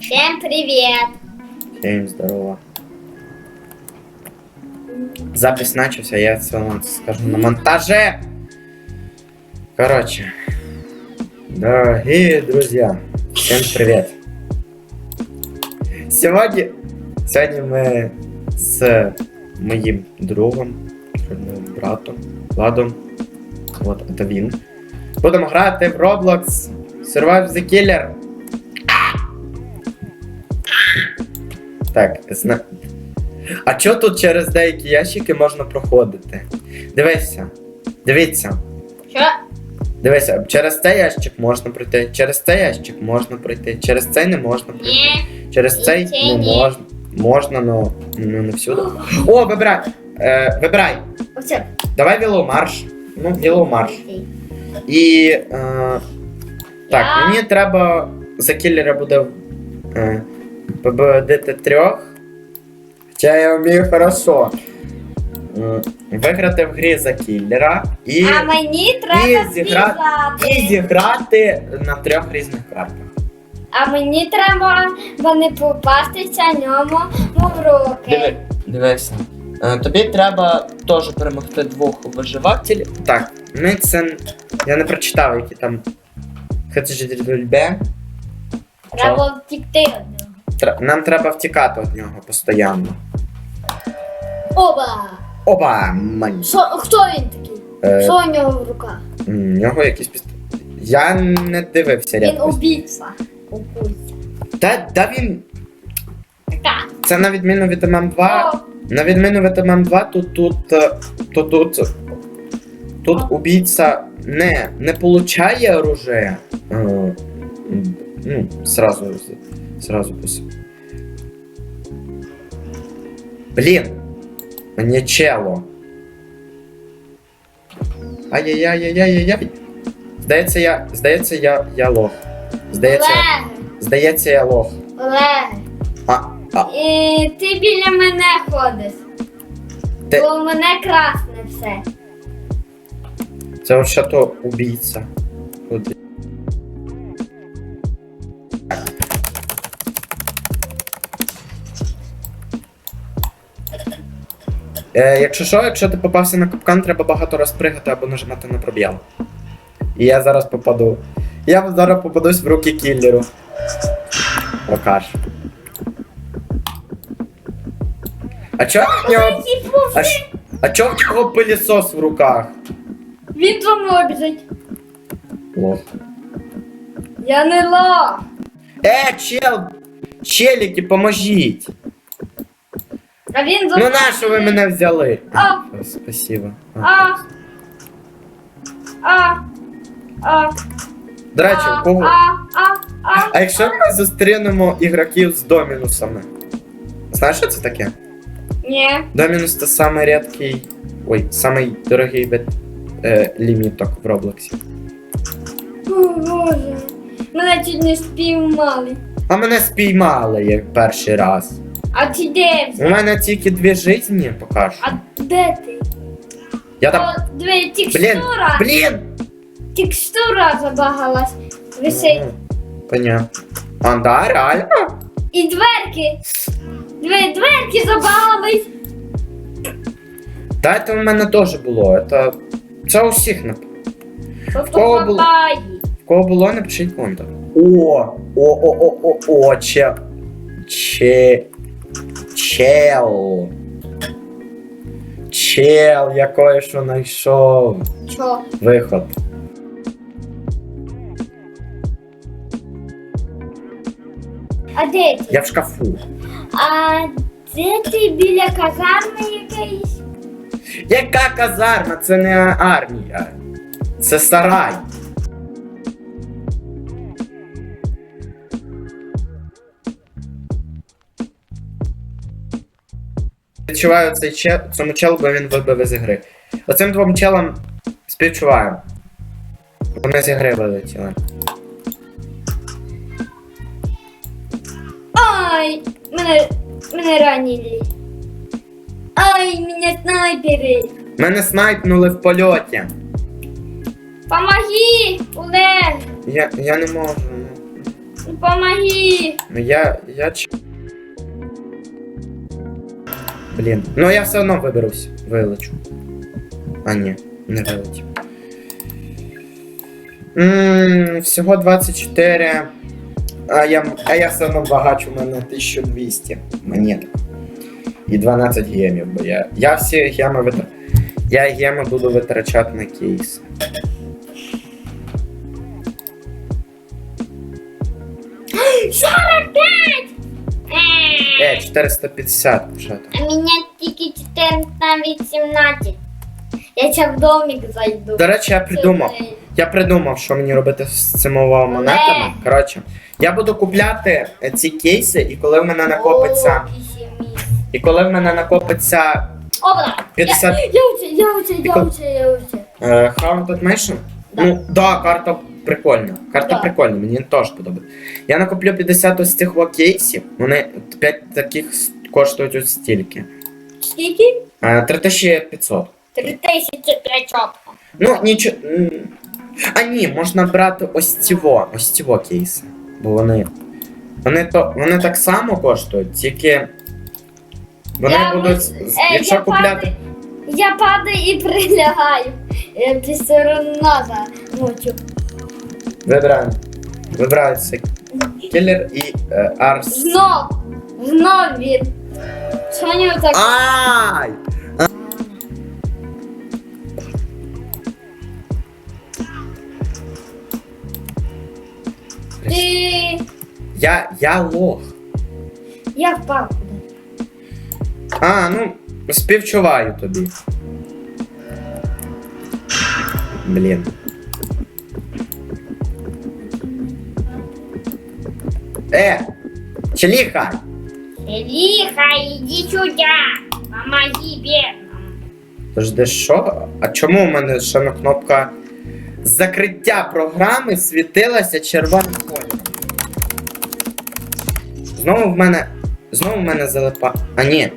Всем привет! Всем здорово. Запись начался, я все вам скажу на монтаже. Короче, дорогие друзья, всем привет. Сегодня, сегодня мы с моим другом, братом, Владом, вот это він, будемо грати в Roblox Survive the Killer. Так, зна... А чого тут через деякі ящики можна проходити? Дивися. Дивіться. Що? Дивися, через цей ящик можна пройти, через цей ящик можна пройти, через цей не можна пройти, Ні. через цей не ні. можна. Можна, но ну, не всюди. О, вибирай! Е, вибирай! Оце. Давай веломарш. Ну, веломарш. І. Е, так, Я- мені треба за кілера буде е, победити трьох. Хоча я вмію хорошо. Виграти в грі за кілера і, А мені треба і, зігра... і зіграти на трьох різних картах. А мені треба вони попастися ньому в руки. дивися. Е, Тобі треба теж перемогти двох виживателів. Так, ми це. Я не прочитав, які там. Хеджельбе. Треба втікти. Тр- Нам треба втікати від нього постійно. Оба! Опа, мань. Що, хто він такий? Е, Що у нього в руках? У нього якийсь пістолет. Я не дивився Він рядом. убійця. Убійця. Та, та він. Така. Це на відміну від ММ2. На відміну від ММ2, тут тут. е, То тут. Тут убійця не, не получає оружие. Е, Ну, сразу. Сразу пос. Блін! Мені чело. Ай-яй-яй-яй-яй-яй-яй. Здається, я. Здається, я. я лох. Здається, Олег, здається, я лох. Олег. А, а, І ти біля мене ходиш. Ти- Бо у мене красне все. це от що то убійця. Куди? Е, якщо що, якщо ти попався на капкан, треба багато раз пригати або нажимати на пробіл. І я зараз попаду. Я зараз попадусь в руки кіллеру. Покаж. А чо в нього. А, ш- а чо в нього пилісос в руках? Він за мною біжить. Лох. Я не лох. Е, чел! Челіки, поможіть! А він за Ну мною нащо ви мене взяли? А, О, Спасибо. А. а, а, а, До речі, а, кого. а, а, а. А якщо ми зустрінемо ігроків з домінусами? Знаєш, що це таке? Ні. Домінус це самий рідкий. Ой, самий дорогий вид е, ліміток в Роблоксі. О, Боже. Мене чуть не спіймали. А мене спіймали як перший раз. А ти де? взяв? У мене тільки дві житті покажу. А де ти? Я там. О, диви, Блін! текстура. Блін! Текстура забагалась. Висить. Ага, Понятно. А, да, реально? І дверки. Диви, дверки забагались. Та це в мене теж було. Це, це у всіх нап- Тобто кого було? В кого було, напишіть коментар. О, о, о, о, о, о, че. Че. Чел. Чел, я кое-що знайшов. Чо? Виход. А де ти? Я в шкафу. А де ти біля казарми якоїсь? Яка казарма? Це не армія. Це сарай. Відчуваю цей чел, цьому челу, бо він вибив із гри. Оцим двом челам співчуваю. Вони з ігри вилетіли. Ай, мене, мене ранили. Ай, мене снайпери. Мене снайпнули в польоті. Помоги, Олег. Я, я не можу. ну. Помоги. Ну я. я ч... Блін. Ну я все одно виберусь. Вилечу. А ні, не вилетів. Ммм, всього 24. А я, а я все одно багач, у мене 1200 монет. І 12 гемів, бо я. Я всі геми витр... Я геми буду витрачати на кейс. Пять. Е, 450 вже. А меня тільки 14 на 18. Я сейчас в домик зайду. До речі, я придумав. Я придумав, що мені робити з цими монетами. Коротше, я буду купляти е, ці кейси, і коли в мене накопиться. І коли в мене накопиться 50 Я, учу, я учу, я учу, я учу. е, Haunted Mansion. Да. Ну, да, карта прикольна. Карта Да. прикольна, мені теж подобається. Я накоплю 50 ось цих во кейсів. Вони 5 таких с- коштують ось стільки. Скільки? Е, 3500. 3500. Ну, нічого. А ні, можна брати ось цього, ось цього кейси. Бо вони. Вони то. Вони так само коштують, тільки. Вони Я будуть. з- Е, якщо я купляти. падаю- Я падаю і прилягаю. Я все одно замучу. Вибираємо. Вибирається кілер і е, арс. Знов! Знов він. Чого не так? Ай! Ти... Я. я лох. Я впав. А, ну, співчуваю тобі. Блін. Е! Челіха! Лиха, иди сюда. Помоги бедному. Подожди, що? А чому у мене ще на кнопка закриття програми світилася червоним кольором? Знову в мене. Знову в мене залипа. А ні.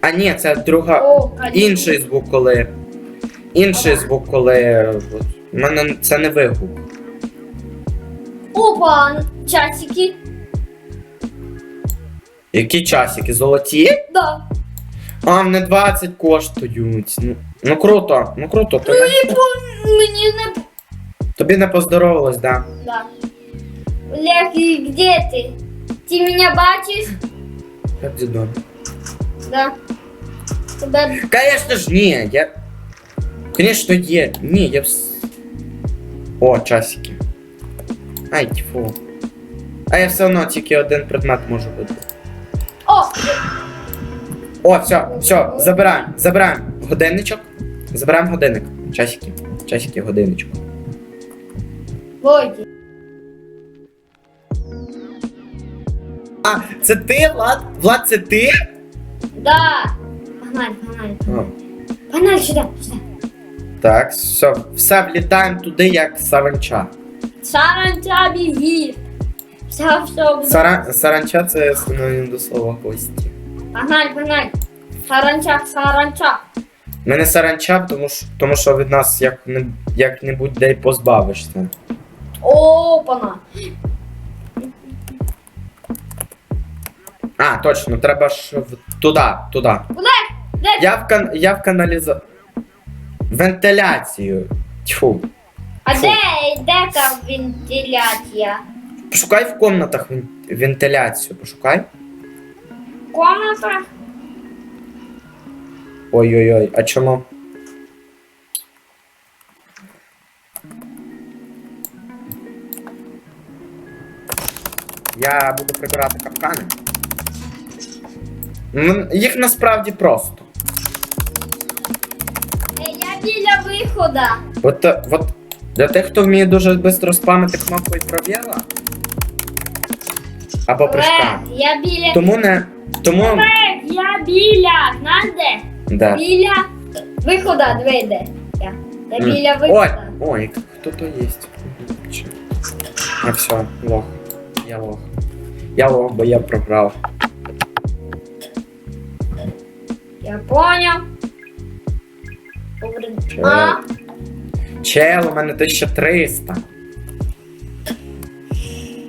А ні, це друга. О. Інший звук, коли. Інший звук, коли. У мене це не вигук. Опа, часики. Які часики? Золоті? Да. А, вони 20 коштують. Ну, ну круто, ну круто. Ну Тобі, і по мені не... тобі не поздоровалось, да. Да. Олег, и где ты? Ты меня бачишь? Як дідом. Да. Тебе... Конечно ж, ні, я. Конечно, є. Ні, я вс... О, часики. Ай, тьфу. А я все одно тільки один предмет можу бути. О! О, все, все, забираємо, забираємо годинничок. Забираємо годинник. Часики. Часики, годинничок. Войди. А, це ти, Влад? Влад, це ти? Да. Погнали, погнали. О, Погнали сюда, сюда. так, все, все влітаємо туди, як саранча. Саранча беги. Все, все. буде. Сара... Саранча це синонім до слова гості. Погнали, погнали. Саранча, саранча. Ми не саранча, тому що, тому що від нас як не, як-небудь де й позбавишся. Опана. А, точно, треба ж в... туди, туди. Де? Я в кан... я в каналіза... Вентиляцію. Тьфу. А Фу. де, де там вентиляція? Пошукай в комнатах вен... вентиляцію, пошукай. Комната? Ой-ой-ой, а чому? Я буду прибирати капкани. Ну, Їх насправді просто. Е, Я біля виходу. От, е, от для тих, хто вміє дуже швидко спамити кнопкою пробіла. Або прыжка. Я біля. Тому не. Тому. Олег, я біля. Знаєш де? Да. Біля виходу, диви де. Я. Я біля Ой, виходу. ой, кто-то есть. Чё? А все, лох. Я лох. Я лох, бо я програв. Я понял. А, Чел, у мене 1300.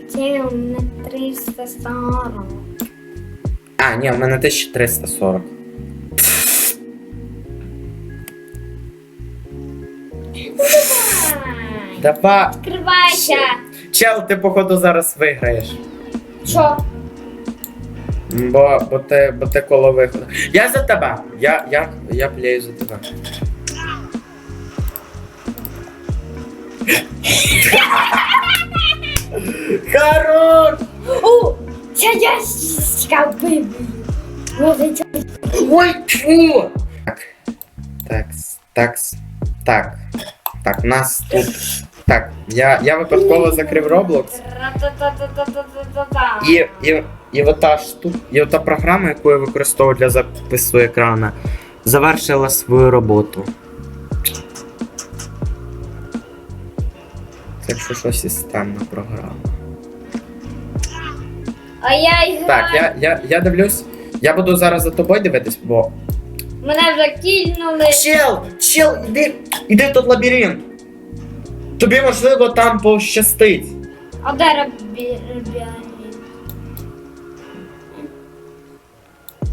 Це у мене 340. А, ні, в мене 1340. Давай. Відкривайся. Чел, ти походу зараз виграєш. Що? Бо, бо ти, бо ти коло виходу. Я за тебе. Я, я, я плюю за тебе. Хорош! О, це я чекав вибив. Може, Ой, фу! Так. Так, так, так. Так, у нас тут. Так, я, я випадково закрив Roblox. І, і, і ота штука, і ота програма, яку я використовую для запису екрана, завершила свою роботу. Це якщо щось системна програма. А я граю. Так, я, я, я дивлюсь. Я буду зараз за тобою дивитись, бо. Мене вже кільнули. Чел! Чел, іди! Іди в тут лабіринт! Тобі можливо там пощастить. А де рабі... рабіані?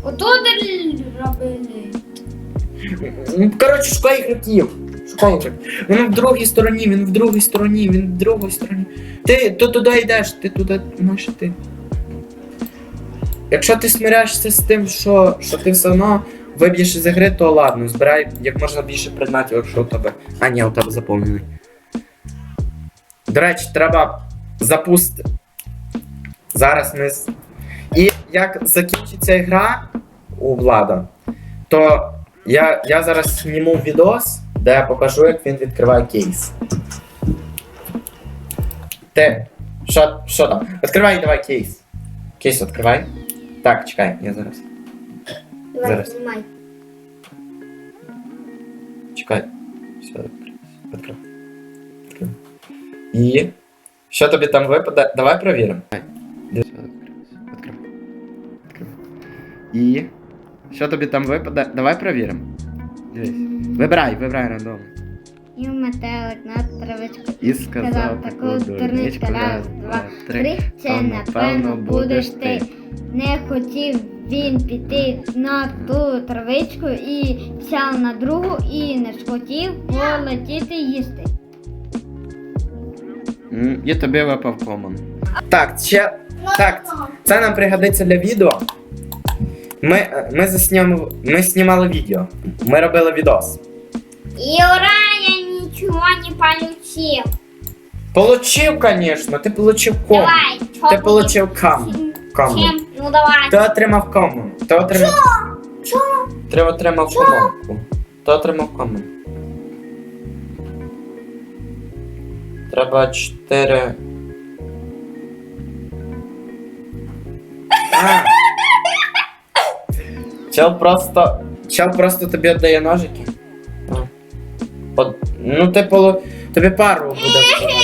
Отут робили. Ну, Коротше, шукай ігроків. Шукай ігроків. Він в другій стороні, він в другій стороні, він в другій стороні. Ти то туди йдеш, ти туди можеш йти. Якщо ти смиряєшся з тим, що, що ти все одно виб'єш із гри, то ладно, збирай як можна більше предметів, якщо у тебе. А ні, у тебе заповнений. До речі, треба запустити. Зараз ми. І як закінчиться гра у Влада, то я, я зараз зніму відос, де я покажу, як він відкриває кейс. Ти, що, що там? Відкривай давай кейс. Кейс відкривай. Так, чекай, я зараз. Давай, Зараз. знімай. Чекай. Все, відкрив. Відкрив. Відкрив. І. Що тобі там випаде? Давай провіримо. Дивись, все, відкрив. Відкрив. Відкрив. І. Що тобі там випаде? Давай провіримо. Дивись. Вибирай, вибирай рандом. І метелик на травичку. І сказав таку дурничку. Раз, два, три. Це напевно будеш ти. Не хотів він піти на ту травичку і взяв на другу і не схотів полетіти їсти. М, І тобі випав комон. Так, ще. Так, це нам пригодиться для відео. Ми, ми, заснямо, ми знімали відео. Ми робили відос. Юра, я нічого не получив. Получив, конечно, ти получив комон. Давай, Ти получив кам. Комон. Чим? Ну давай. Ти отримав комон. Ти отримав. Чого? Ти отримав комон. Ти отримав комон. Треба 4. А. Чел просто. Чел просто тобі віддає ножики. От, ну ти полу. Тобі пару буде. вкладати.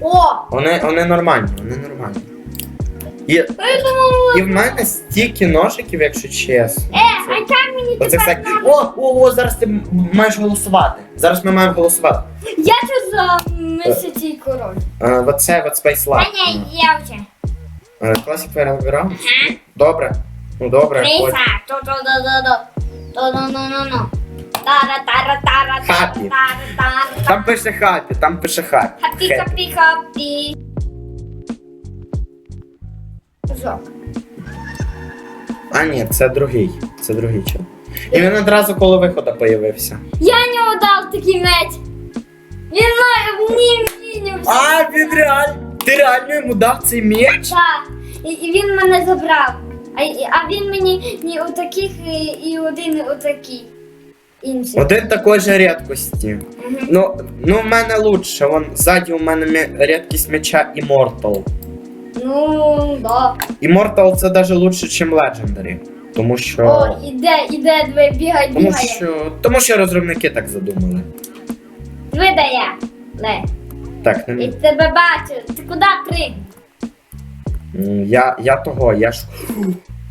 О! Вони, вони нормальні, вони нормальні. І, і в мене стільки ножиків, якщо чесно. е, а там мені Оце тепер все. О, о, о, зараз ти м- маєш голосувати. Зараз ми маємо голосувати. Я тут за мисячий король. Е, оце от Space Та Lab. ні, я вже. Е, Classic Fire Добре. Ну добре. Риса. ось. То-то-то-то-то. То-ну-ну-ну-ну. Тара-тара-тара-тара. Хапі. Там пише хапі, там пише хапі. Хапі, хапі, хапі. Жок. А ні, це другий. Це другий чел. І він одразу коло виходу появився. Я не удав такий меч. Він має мені мінівся. А, він реально. Ти реально йому дав цей меч? Так. І, і він мене забрав. А, а він мені не отаких і, і один отакий. Інший. Один такої ж рідкості. Мгм. Ну, ну в мене лучше. Вон ззаді у мене мє- рідкість меча Immortal. Ну, да. Immortal це навіть лучше, ніж Legendary. Тому що. О, іде, іде, двоє бігай, Тому бігає. що. Тому що розробники так задумали. Диви, де я. Ле. Так, не Я тебе бачу. Ти куди? М, Я, я того, я ж.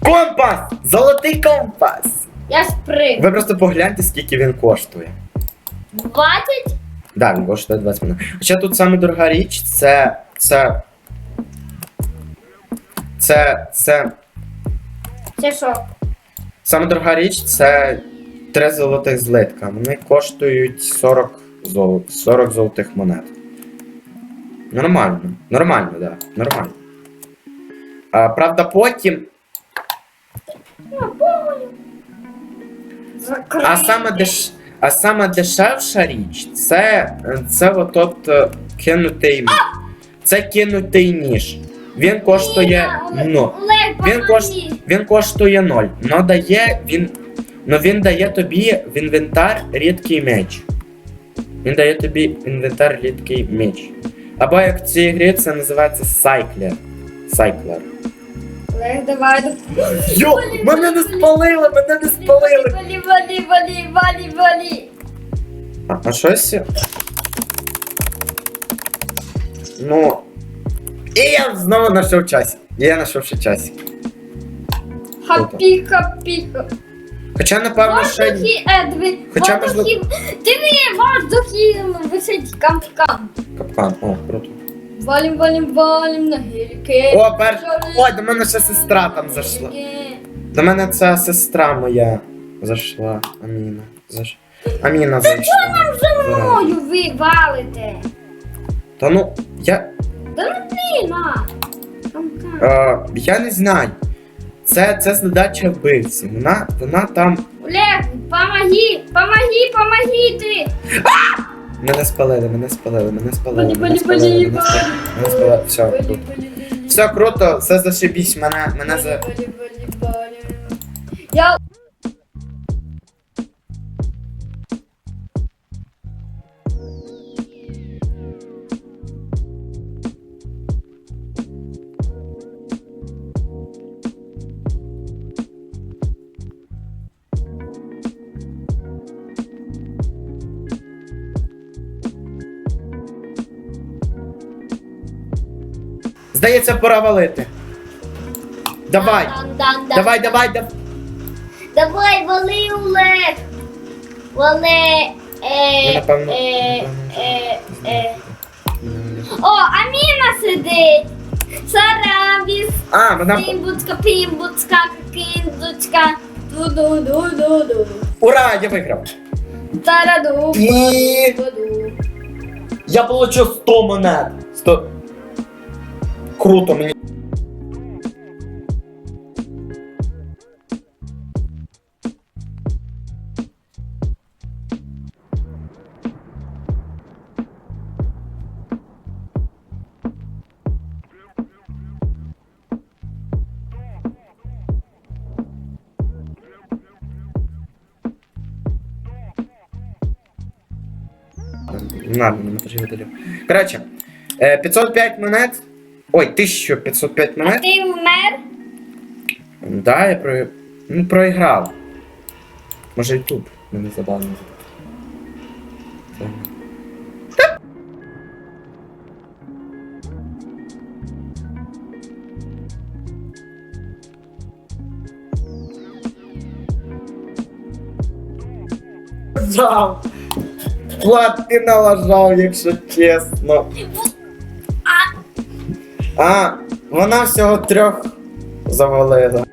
Компас! Золотий компас! Я ж. Ви просто погляньте, скільки він коштує. 20? Да, він коштує 20 минут. Хоча тут саме дорога річ це. це Це, це Це що? саме дорога річ це три золотих злитка. Вони коштують 40 зол... 40 золотих монет. Нормально. Нормально, так. Да. Нормально. А, правда, потім. А саме, деш... а саме дешевша річ це, це от е, кинутий. Це кинутий ніж. Він коштує. Ну, Він помоги. він коштує 0. Но дає він. Ну він дає тобі в інвентар рідкий меч. Він дає тобі в інвентар рідкий меч. Або як в цій грі це називається сайклер. Сайклер. Олег, давай. Йо! Мене не спалили! Мене не спалили! Валі, валі, валі, валі, валі. А, а щось? Ну. І я знову знайшов часик. Я знайшов ще часик. Хапі, хапі, хапі. Хоча, напевно, ще. Воздухи, Едвін, Хоча, воздухи. Диви, воздухи висить кам-кам. Капкан, о, круто. Валім, валім, валім на гірки. О, пер... Ой, до мене ще сестра там зайшла. До мене ця сестра моя зайшла. Аміна. Заш... Аміна зайшла. За мною ви валите. Та ну, я. Да ну а. Кам-кам. Е, я не знаю. Це, це задача вбивці. Вона, вона там. Олег, помоги, помоги, помогите. Мене спалили, мене спалили, мене спалили. Мене спалили, мене спалили. Мене спалили. Все, круто. Все круто, все зашибісь, мене, мене за. Здається, пора валити. Давай, давай, давай, давай. Давай, вали, Олег. Вали. Ну, Е, напевно, е, е, е. О, Аміна сидить. Сарабіс. А, вона. Пімбуцка, пімбуцка, кіндучка. Ду-ду-ду-ду-ду. Ура, я виграв. Тараду. І я получив 100 монет. 100. Круто мені. Ладно, не монтажі видалю. Коротше, е, 505 монет. Ой, 1505 А монет. ти вмер? Да, я про... ну, проіграв. Може ютуб мене забавно. Влад, ти налажав, якщо чесно. А, вона всього трьох завалила.